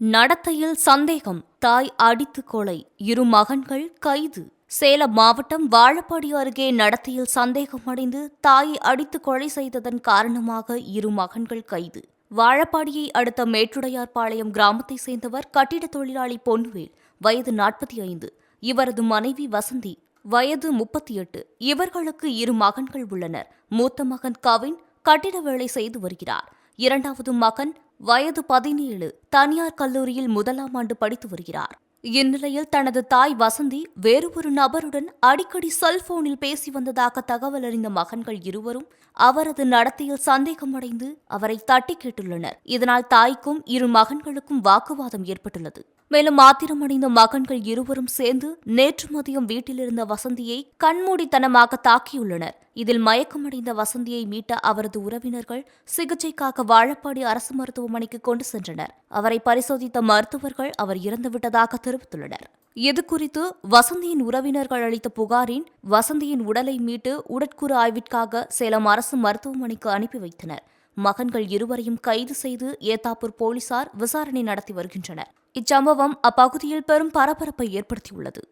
நடத்தையில் சந்தேகம் தாய் அடித்து கொலை இரு மகன்கள் கைது. சேலம் மாவட்டம் வாழப்பாடி அருகே நடத்தையில் சந்தேகமடைந்து தாயை அடித்து கொலை செய்ததன் காரணமாக இரு மகன்கள் கைது. வாழப்பாடியை அடுத்த மேட்டுடையார்பாளையம் கிராமத்தைச் சேர்ந்தவர் கட்டிட தொழிலாளி பொன்வேல் வயது நாற்பத்தி ஐந்து இவரது மனைவி வசந்தி வயது முப்பத்தி எட்டு இவர்களுக்கு இரு மகன்கள் உள்ளனர். மூத்த மகன் கவின் கட்டிட வேலை செய்து வருகிறார். இரண்டாவது மகன் வயது பதினேழு தனியார் கல்லூரியில் முதலாம் ஆண்டு படித்து வருகிறார். இந்நிலையில் தனது தாய் வசந்தி வேறு ஒரு நபருடன் அடிக்கடி செல்போனில் பேசி வந்ததாக தகவல் அறிந்த மகன்கள் இருவரும் அவரது நடத்தையில் சந்தேகமடைந்து அவரை தட்டி கேட்டுள்ளனர். இதனால் தாய்க்கும் இரு மகன்களுக்கும் வாக்குவாதம் ஏற்பட்டுள்ளது. மேலும் ஆத்திரமடைந்த மகன்கள் இருவரும் சேர்ந்து நேற்று மதியம் வீட்டிலிருந்த வசந்தியை கண்மூடித்தனமாக தாக்கியுள்ளனர். இதில் மயக்கமடைந்த வசந்தியை மீட்ட அவரது உறவினர்கள் சிகிச்சைக்காக வாழப்பாடி அரசு மருத்துவமனைக்கு கொண்டு சென்றனர். அவரை பரிசோதித்த மருத்துவர்கள் அவர் இறந்துவிட்டதாக தெரிவித்துள்ளனர். இதுகுறித்து வசந்தியின் உறவினர்கள் அளித்த புகாரின் வசந்தியின் உடலை மீட்டு உடற்கூறு ஆய்விற்காக சேலம் அரசு மருத்துவமனைக்கு அனுப்பி வைத்தனர். மகன்கள் இருவரையும் கைது செய்து ஏத்தாப்பூர் போலீசார் விசாரணை நடத்தி வருகின்றனர். இச்சம்பவம் அப்பகுதியில் பெரும் பரபரப்பை ஏற்படுத்தியுள்ளது.